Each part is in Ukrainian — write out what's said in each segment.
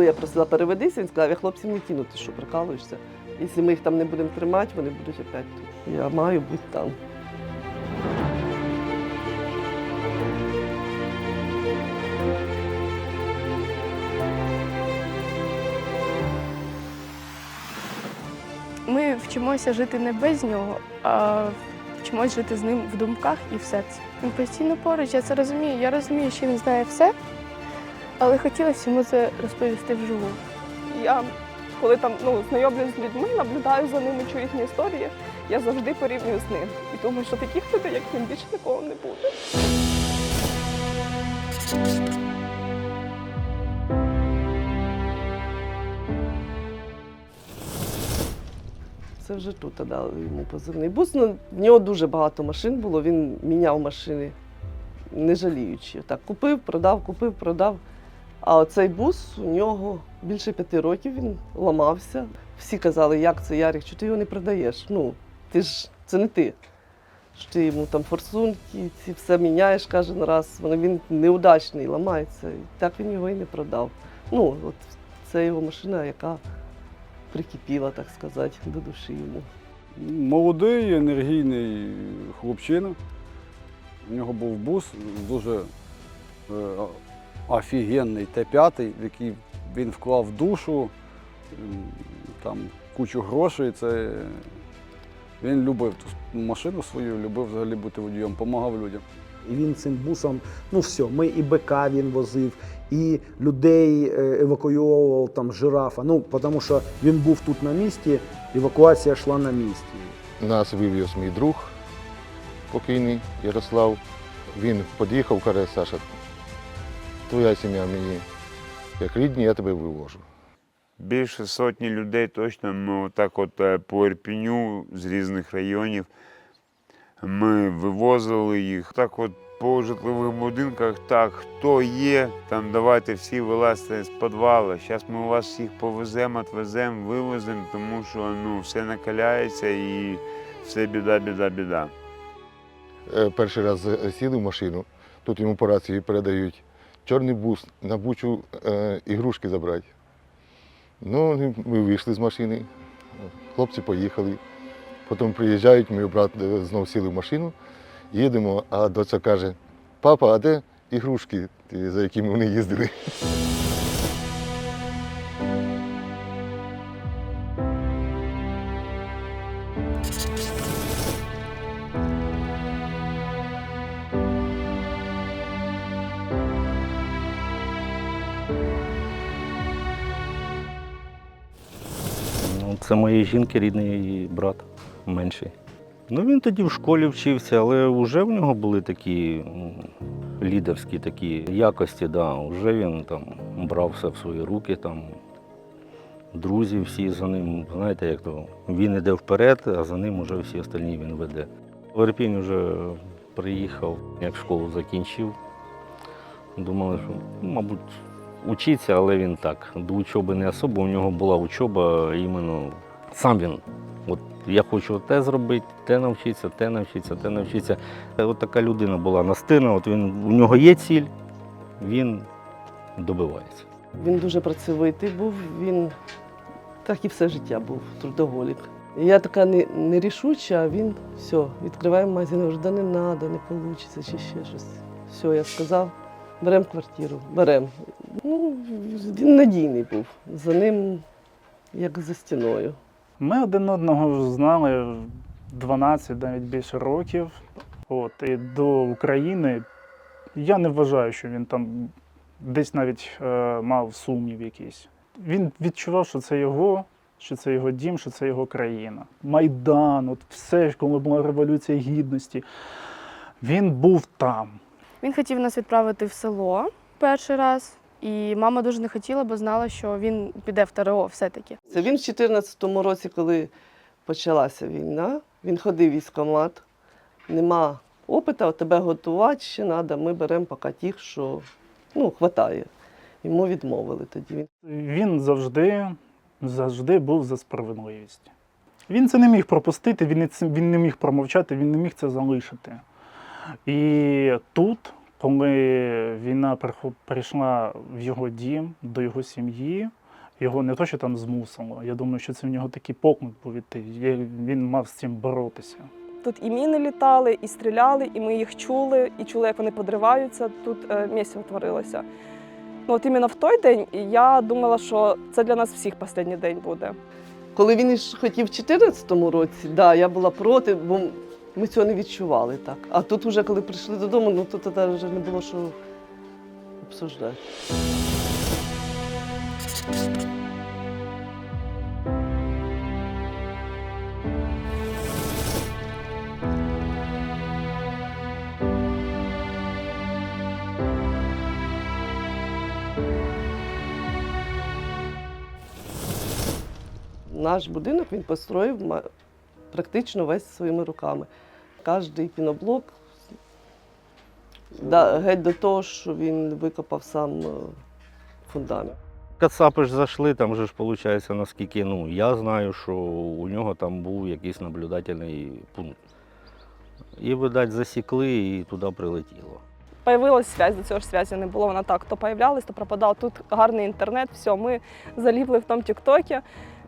коли я просила переведися, він сказав, я хлопців не кину, ти що, прикалуєшся? Якщо ми їх там не будемо тримати, вони будуть опять тут. Я маю бути там. Ми вчимося жити не без нього, а вчимося жити з ним в думках і в серці. Він постійно поруч, я це розумію. Я розумію, що він знає все, але хотілося йому це розповісти вживу. Я коли там ну, знайомлюсь з людьми, наблюдаю за ними, чую їхні історії, я завжди порівнюю з ним. І думаю, що таких людей, як він, більше нікого не буде. Це вже тут дали йому позивний бус. Ну, в нього дуже багато машин було, він міняв машини, не жаліючи. Так, купив, продав, купив, продав. А оцей бус у нього більше п'яти років він ламався. Всі казали, як це Ярик, що ти його не продаєш? Ну, ти ж це не ти. Що ти йому там форсунки, ці все міняєш кожен раз. Він неудачний, ламається. І так він його і не продав. Ну, от це його машина, яка прикипіла, так сказати, до душі йому. Молодий, енергійний хлопчина. У нього був бус дуже е, офігенний Т5, в який він вклав душу, там кучу грошей. Це він любив ту машину свою, любив взагалі бути водієм, допомагав людям. І він цим бусом, ну все, ми і БК він возив, і людей е, евакуйовував там жирафа. Ну, тому що він був тут на місці, евакуація йшла на місці. Нас вивіз мій друг покійний Ярослав. Він під'їхав, каже, Саша, твоя сім'я мені як рідні, я тебе вивожу. Більше сотні людей точно ми отак от е, по Ірпіню з різних районів ми вивозили їх. Так от по житлових будинках, так, хто є, там давайте всі вилазьте з підвалу. Зараз ми вас всіх повеземо, відвеземо, вивеземо, тому що ну, все накаляється і все біда, біда, біда. Е, Перший раз сіли в машину, тут йому по рації передають чорний бус на бучу е, ігрушки забрати. Ну, ми вийшли з машини, хлопці поїхали. Потім приїжджають, ми брат знову знов сіли в машину, їдемо, а доця каже, папа, а де ігрушки, за якими вони їздили? Жінки рідний брат менший. Ну він тоді в школі вчився, але вже в нього були такі лідерські такі якості, да. Вже він там брав все в свої руки, там друзі всі за ним. Знаєте, як то він іде вперед, а за ним уже всі остальні він веде. В вже приїхав, як школу закінчив. Думали, що, мабуть, учиться, але він так. До учоби не особо. У нього була учоба іменно сам він. От я хочу те зробити, те навчитися, те навчитися, те навчитися. От така людина була настирна, от він, у нього є ціль, він добивається. Він дуже працьовитий був, він так і все життя був, трудоголік. Я така не, нерішуча, а він все, відкриваємо магазин, вже да не треба, не вийде, чи ще щось. Все, я сказав, беремо квартиру, беремо. Ну, він надійний був. За ним, як за стіною. Ми один одного знали 12, навіть більше років. От, і до України я не вважаю, що він там десь навіть е, мав сумнів якийсь. Він відчував, що це його, що це його дім, що це його країна. Майдан, от все, коли була Революція Гідності. Він був там. Він хотів нас відправити в село перший раз, і мама дуже не хотіла, бо знала, що він піде в ТРО все-таки. Це він в 2014 році, коли почалася війна, він ходив в військкомат, нема опиту, а тебе готувати ще треба, ми беремо поки тих, що ну, хватає. Йому відмовили тоді. Він Він завжди, завжди був за справедливість. Він це не міг пропустити, він не, він не міг промовчати, він не міг це залишити. І тут, Коли війна прийшла в його дім, до його сім'ї, його не то, що там змусило. Я думаю, що це в нього такий поклик був іти. Він мав з цим боротися. Тут і міни літали, і стріляли, і ми їх чули, і чули, як вони подриваються. Тут е, місяць творилося. Ну, от іменно в той день я думала, що це для нас всіх останній день буде. Коли він хотів в 2014 році, да, я була проти, бо ми цього не відчували так. А тут, уже, коли прийшли додому, ну тоді вже не було що обсуждати. Наш будинок він построїв практично весь своїми руками. Кожний піноблок, да, геть до того, що він викопав сам е, фундамент. Кацапи ж зайшли, там же ж виходить, наскільки ну, я знаю, що у нього там був якийсь наблюдательний пункт. І, видать, засікли і туди прилетіло. Появилась связь, до цього ж зв'язі не було. Вона так то появлялась, то пропадав. Тут гарний інтернет, все, ми заліпли в тому Тіктокі.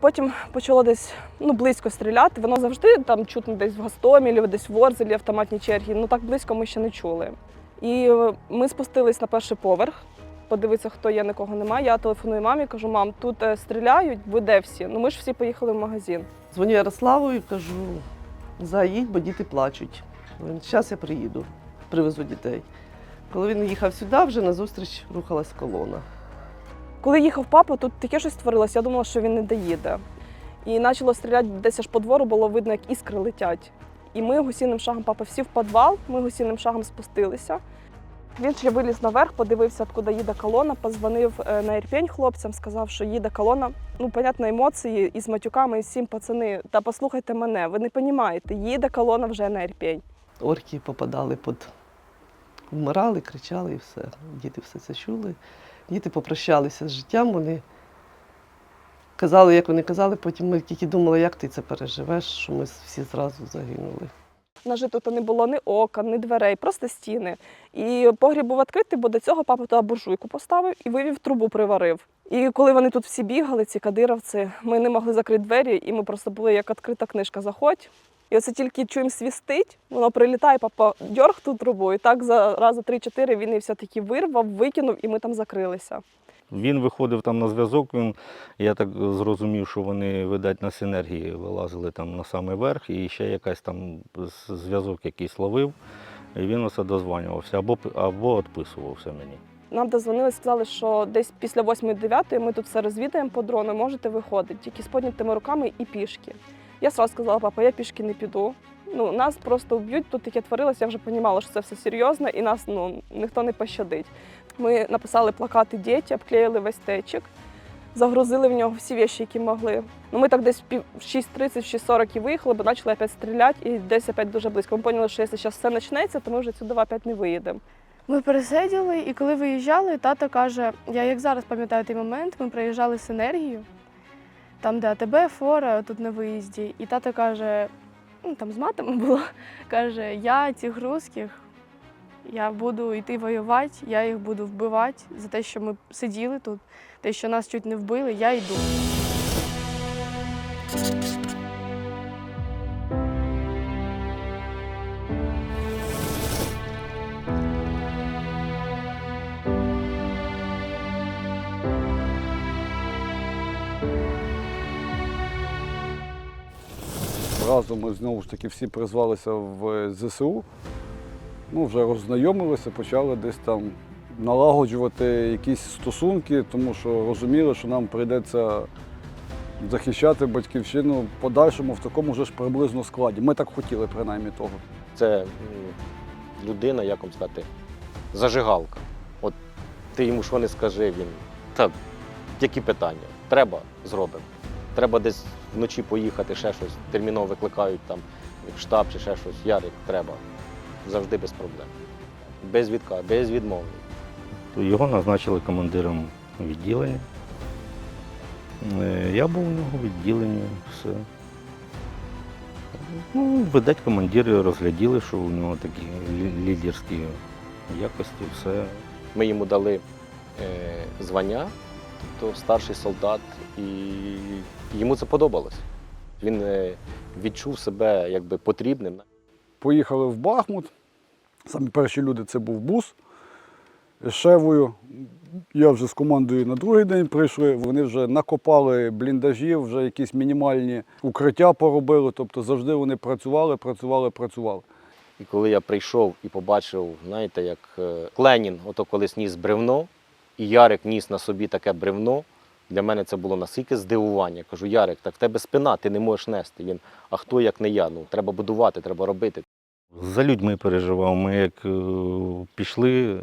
Потім почало десь ну, близько стріляти. Воно завжди там чутно десь в Гостомілі, десь в Орзелі, автоматні черги. Ну так близько ми ще не чули. І е, ми спустились на перший поверх, подивитися, хто є, нікого немає. Я телефоную мамі, кажу, мам, тут е, стріляють, ви де всі? Ну ми ж всі поїхали в магазин. Дзвоню Ярославу і кажу: заїдь, бо діти плачуть. Зараз я приїду, привезу дітей. Коли він їхав сюди, вже назустріч рухалась колона. Коли їхав папа, тут таке щось творилося, я думала, що він не доїде. І почало стріляти десь аж по двору, було видно, як іскри летять. І ми гусіним шагом, папа сів в підвал, ми гусіним шагом спустилися. Він ще виліз наверх, подивився, откуда їде колона, позвонив е, на Ірпінь хлопцям, сказав, що їде колона. Ну, понятно, емоції із матюками, і всім пацани. Та послухайте мене, ви не розумієте, їде колона вже на Ірпінь. Орки попадали під. Вмирали, кричали і все. Діти все це чули. Діти попрощалися з життям, вони казали, як вони казали, потім ми тільки думали, як ти це переживеш, що ми всі зразу загинули. На житу то не було ні окон, ні дверей, просто стіни. І погріб був відкритий, бо до цього папа туди буржуйку поставив і вивів трубу, приварив. І коли вони тут всі бігали, ці кадировці, ми не могли закрити двері, і ми просто були як відкрита книжка, заходь. І оце тільки чуємо свістить, воно прилітає, папа дьорг ту трубу, і так за рази три-чотири він її все-таки вирвав, викинув, і ми там закрилися. Він виходив там на зв'язок, він, я так зрозумів, що вони, видать, на синергії вилазили там на самий верх, і ще якась там зв'язок якийсь ловив, і він оце дозванювався або, або відписувався мені. Нам дозвонили, сказали, що десь після 8-9 ми тут все розвідаємо по дрону, можете виходити, тільки з піднятими руками і пішки. Я сразу сказала, папа, я пішки не піду. Ну, нас просто вб'ють, тут таке творилось, я вже розуміла, що це все серйозно і нас ну, ніхто не пощадить. Ми написали плакати діти, обклеїли весь течик, загрузили в нього всі речі, які могли. Ну, ми так десь в пів- в 6.30, в 6.40 і виїхали, бо почали опять стріляти і десь опять дуже близько. Ми поняли, що якщо зараз все почнеться, то ми вже сюди опять не виїдемо. Ми пересиділи, і коли виїжджали, тато каже: я як зараз пам'ятаю той момент, ми приїжджали з енергією, там, де АТБ, фора, тут на виїзді. І тато каже, ну там з матами було, каже, я цих русських, я буду йти воювати, я їх буду вбивати за те, що ми сиділи тут, те, що нас чуть не вбили, я йду. Разом ми знову ж таки всі призвалися в ЗСУ. Ну, вже роззнайомилися, почали десь там налагоджувати якісь стосунки, тому що розуміли, що нам прийдеться захищати батьківщину в подальшому в такому ж приблизно складі. Ми так хотіли, принаймні того. Це людина, як вам сказати, зажигалка. От ти йому що не скажи, він. Та які питання? Треба, зробимо. Треба десь вночі поїхати, ще щось, терміново викликають там в штаб чи ще щось. Ярик, треба. Завжди без проблем. Без відка, без відмови. Його назначили командиром відділення. Е, Я був у нього в відділенні, все. Ну, видать, командири розгляділи, що у нього такі лідерські якості, все. Ми йому дали е, звання, тобто старший солдат, і йому це подобалось. Він е, відчув себе якби потрібним. Поїхали в Бахмут. Самі перші люди це був бус з Шевою. Я вже з командою на другий день прийшли. Вони вже накопали бліндажів, вже якісь мінімальні укриття поробили. Тобто завжди вони працювали, працювали, працювали. І коли я прийшов і побачив, знаєте, як е, Ленін, ото колись ніс бревно, і Ярик ніс на собі таке бревно. Для мене це було настільки здивування. Кажу, Ярик, так в тебе спина, ти не можеш нести. Він, а хто як не я? Ну треба будувати, треба робити. За людьми переживав. Ми як е, пішли,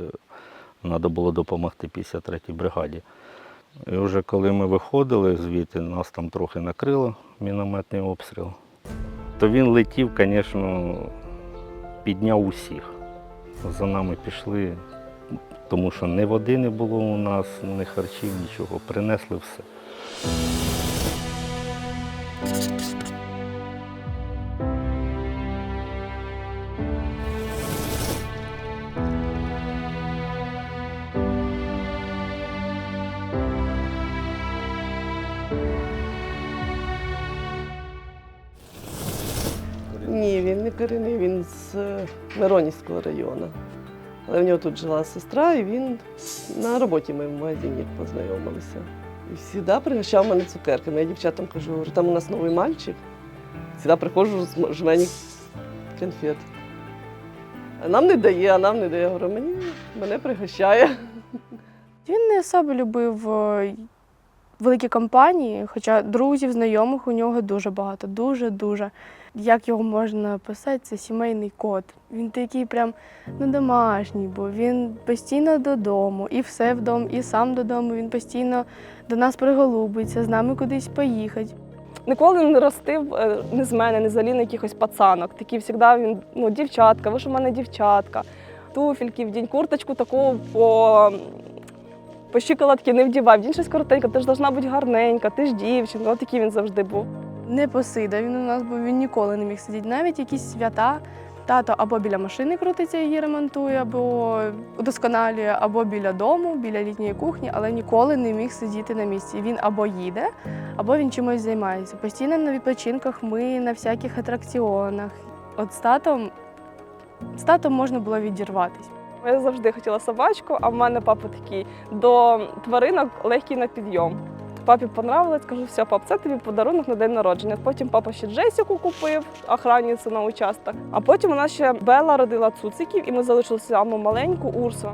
треба було допомогти 53-й бригаді. І вже коли ми виходили звідти, нас там трохи накрило мінометний обстріл, то він летів, звісно, підняв усіх. За нами пішли, тому що ні води не було у нас, ні харчів, нічого. Принесли все. Ні, він не корінний, він з е, Миронівського району. Але в нього тут жила сестра, і він на роботі ми в магазині познайомилися. І завжди пригощав мене цукерками. Я дівчатам кажу, говорю, там у нас новий мальчик. Завжди приходжу з жмені конфет. А нам не дає, а нам не дає. Я говорю, мені мене пригощає. Він не особо любив е, великі компанії, хоча друзів, знайомих у нього дуже багато, дуже-дуже. Як його можна описати, це сімейний кот. Він такий прям ну, домашній, бо він постійно додому, і все вдома, і сам додому. Він постійно до нас приголубиться, з нами кудись поїхати. Ніколи не ростив е, ні з мене, ні з Аліни якихось пацанок. Такі завжди він, ну, дівчатка, ви ж у мене дівчатка. Туфельки в день, курточку таку по, по щиколотки не вдівав. День щось коротенько, ти ж должна бути гарненька, ти ж дівчинка. От такий він завжди був. Не посида, він у нас був, він ніколи не міг сидіти. Навіть якісь свята. Тато або біля машини крутиться, її ремонтує, або удосконалює, або біля дому, біля літньої кухні, але ніколи не міг сидіти на місці. Він або їде, або він чимось займається. Постійно на відпочинках ми на всяких атракціонах. От з татом, з татом можна було відірватися. Я завжди хотіла собачку, а в мене папа такий до тваринок легкий на підйом. Папі понравилось, кажу, все, пап, це тобі подарунок на день народження. Потім папа ще Джесіку купив, охранницю на участок. А потім у нас ще Белла родила цуциків, і ми залишили саму маленьку Урсу.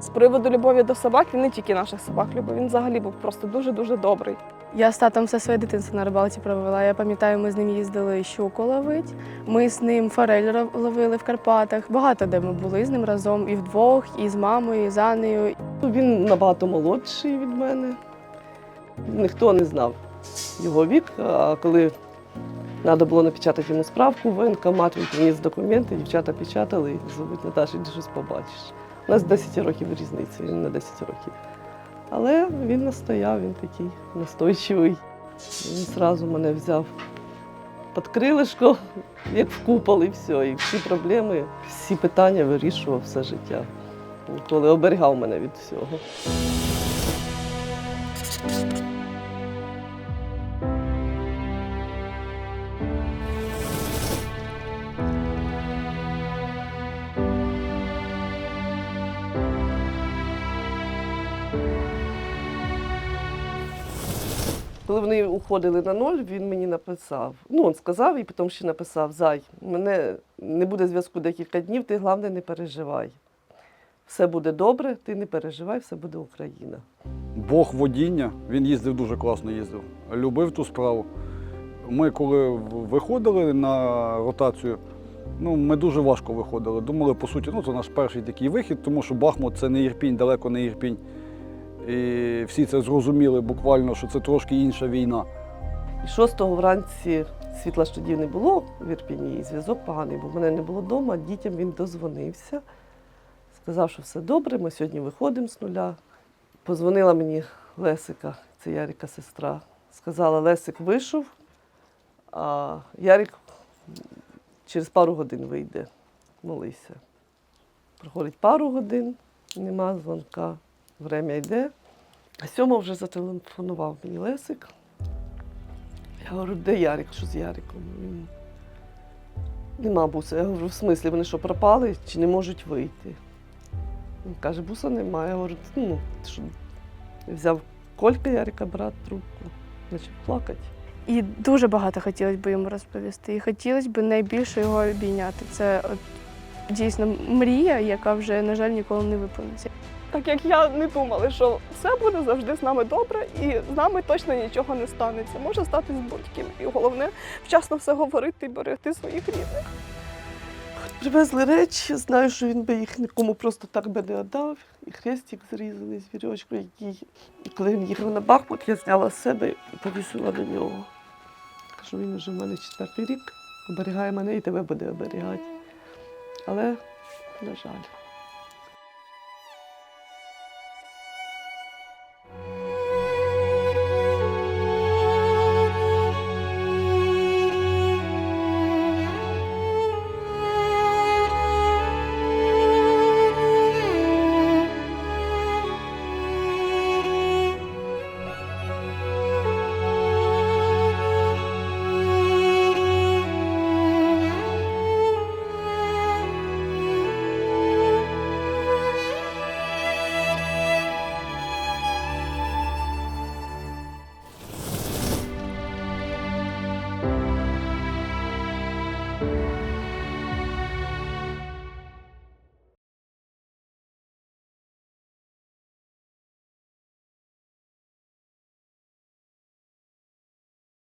З приводу любові до собак він не тільки наших собак любив, він взагалі був просто дуже-дуже добрий. Я з татом все своє дитинство на рибалці провела. Я пам'ятаю, ми з ним їздили щуку ловити. Ми з ним форель ловили в Карпатах. Багато де ми були з ним разом і вдвох, і з мамою, і з Анею. Він набагато молодший від мене. Ніхто не знав його вік, а коли треба було напечатати йому справку, воєнкомат він приніс документи, дівчата печатали і зовуть Наташа, ти щось побачиш. У нас 10 років різниця, він на 10 років. Але він настояв, він такий настойчивий. Він одразу мене взяв під крилишко, як в купол, і все. І всі проблеми, всі питання вирішував все життя. Ніколи оберігав мене від всього. Уходили на ноль, він мені написав. Ну, він сказав і потім ще написав: Зай, мене не буде зв'язку декілька днів, ти головне не переживай. Все буде добре, ти не переживай, все буде Україна. Бог водіння, він їздив дуже класно їздив, любив ту справу. Ми коли виходили на ротацію, ну, ми дуже важко виходили. Думали, по суті, ну, це наш перший такий вихід, тому що Бахмут це не Ірпінь, далеко не Ірпінь. І всі це зрозуміли буквально, що це трошки інша війна. І шостого вранці світла тоді не було в Ірпіні, і зв'язок поганий, бо мене не було вдома. Дітям він дозвонився. Сказав, що все добре, ми сьогодні виходимо з нуля. Позвонила мені Лесика, це Ярика сестра. Сказала, Лесик вийшов, а Ярик через пару годин вийде. Молися. Проходить пару годин, нема дзвонка, время йде. А сьома вже зателефонував мені Лесик. Я говорю, де Ярик? Що з Яриком? Він... Нема буса. Я говорю, в смислі, вони що, пропали чи не можуть вийти? Він каже, буса немає. Я говорю, ну, що? Взяв Колька Ярика, брат, трубку, почав плакати. І дуже багато хотілося б йому розповісти. І хотілося б найбільше його обійняти. Це от, дійсно мрія, яка вже, на жаль, ніколи не виповниться. Так як я не думала, що все буде завжди з нами добре, і з нами точно нічого не станеться. Може статись будь-ким. І головне вчасно все говорити і берегти своїх рідних. Привезли речі, знаю, що він би їх нікому просто так би не віддав. І хрестик зрізали з вірьочкою, який. Коли він їхав на Бахмут, я зняла з себе і повісила до нього. Кажу, він вже в мене четвертий рік, оберігає мене і тебе буде оберігати. Але, на жаль.